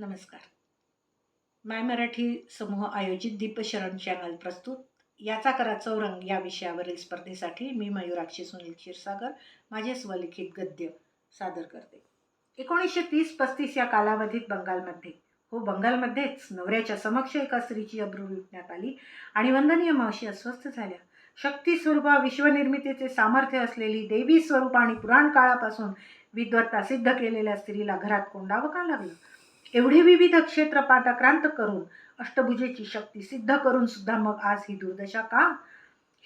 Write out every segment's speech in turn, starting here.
नमस्कार. माय मराठी समूह आयोजित दीपशरण चॅनल प्रस्तुत. याचा करा चौरंग या विषयावरील स्पर्धेसाठी मी मयुराक्षी सुनील क्षीरसागर माझे स्वलिखित गद्य सादर करते. एकोणीसशे तीस पस्तीस या कालावधीत बंगालमध्ये हो बंगालमध्येच नवऱ्याच्या समक्ष एका स्त्रीची अब्रू लुटण्यात आली आणि वंदनीय मावशी अस्वस्थ झाल्या. शक्ती स्वरूपा विश्वनिर्मितीचे सामर्थ्य असलेली देवी स्वरूप आणि पुराण काळापासून विद्वत्ता सिद्ध केलेल्या स्त्रीला घरात कोंडावं का लागलं? एवढी विविध क्षेत्र पादाक्रांत करून अष्टभुजेची शक्ती सिद्ध करून सुद्धा मग आज ही दुर्दशा का?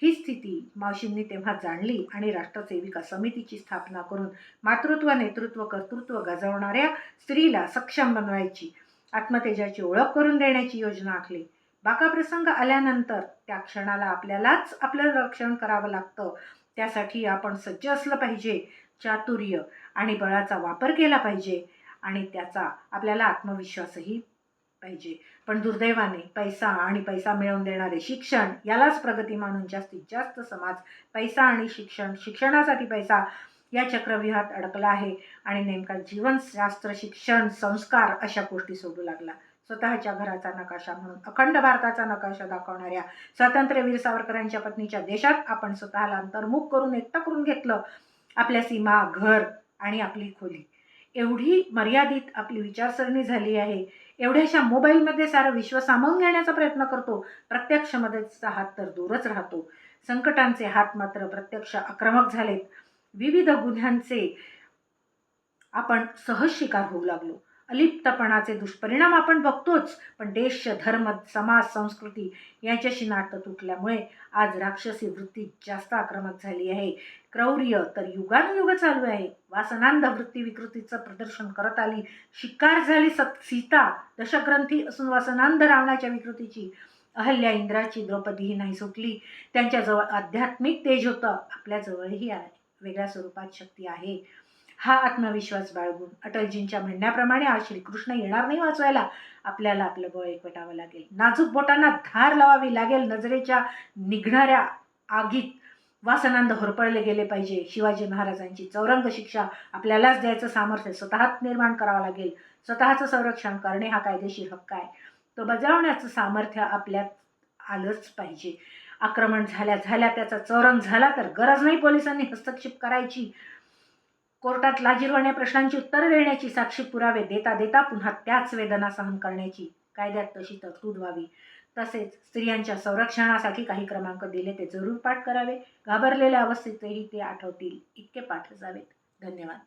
ही स्थिती मावशींनी तेव्हा जाणली आणि राष्ट्रसेविका समितीची स्थापना करून मातृत्व नेतृत्व कर्तृत्व गाजवणाऱ्या स्त्रीला सक्षम बनवायची आत्मतेजाची ओळख करून देण्याची योजना आखली. बाका प्रसंग आल्यानंतर त्या क्षणाला आपल्यालाच आपलं रक्षण करावं लागतं. त्यासाठी आपण सज्ज असलं पाहिजे चातुर्य आणि बळाचा वापर केला पाहिजे. आणि त्याचा आपल्याला आत्मविश्वासही पाहिजे. पण दुर्दैवाने पैसा आणि पैसा मिळवून देणारे शिक्षण यालाच प्रगती मानून जास्तीत जास्त समाज पैसा आणि शिक्षण शिक्षणासाठी पैसा या चक्रव्यूहात अडकला आहे आणि नेमका जीवनशास्त्र शिक्षण संस्कार अशा गोष्टी सोडू लागला. स्वतःच्या घराचा नकाशा म्हणून अखंड भारताचा नकाशा दाखवणाऱ्या स्वातंत्र्यवीर सावरकरांच्या पत्नीच्या देशात आपण स्वतःला अंतर्मुख करून एकटं करून घेतलं. आपल्या सीमा घर आणि आपली खोली. एवढी मर्यादित आपली विचारसरणी झाली आहे. एवढ्याशा मोबाईलमध्ये सारं विश्व सामावून घेण्याचा प्रयत्न करतो प्रत्यक्ष मदतीचा हात तर दूरच राहतो. संकटांचे हात मात्र प्रत्यक्ष आक्रमक झालेत. विविध गुन्ह्यांचे आपण सहज शिकार होऊ लागलो. अलिप्तपणाचे दुष्परिणाम आपण बघतोच पण देश धर्म समाज संस्कृती यांच्याशी नातं तुटल्यामुळे आज राक्षसी वृत्ती जास्त आक्रमक झाली आहे. क्रौर्य तर युगानुयुग चालू आहे. वासनांध वृत्ती विकृतीचं प्रदर्शन करत आली. शिकार झाली सत सीता दशग्रंथी असून वासनांध रावणाच्या विकृतीची अहल्या इंद्राची द्रौपदीही नाही सुटली. त्यांच्याजवळ आध्यात्मिक तेज होतं. आपल्याजवळही आहे. वेगळ्या स्वरूपात शक्ती आहे. हा आत्मविश्वास बाळगून अटलजींच्या म्हणण्याप्रमाणे आज श्रीकृष्ण येणार नाही वाचवायला. आपल्याला आपलं बळ एकवटावं लागेल. नाजूक बोटांना धार लावावी लागेल. नजरेच्या निघणाऱ्या आगीत वासनांद होरपळले गेले पाहिजे. शिवाजी महाराजांची चौरंग शिक्षा आपल्यालाच द्यायचं सामर्थ्य स्वतःच निर्माण करावं लागेल. स्वतःचं संरक्षण करणे हा कायदेशीर हक्क आहे. तो बजावण्याचं सामर्थ्य आपल्यात आलंच पाहिजे. आक्रमण झाल्या झाल्या त्याचा चौरंग झाला तर गरज नाही पोलिसांनी हस्तक्षेप करायची. कोर्टात लाजीरवाण्या प्रश्नांची उत्तरं देण्याची साक्षी पुरावे देता देता पुन्हा त्याच वेदना सहन करण्याची कायद्यात तशी तरतूद व्हावी. तसेच स्त्रियांच्या संरक्षणासाठी काही क्रमांक दिले ते जरूर पाठ करावे. घाबरलेल्या अवस्थेतही ते आठवतील. इतके पाठ जावेत. धन्यवाद.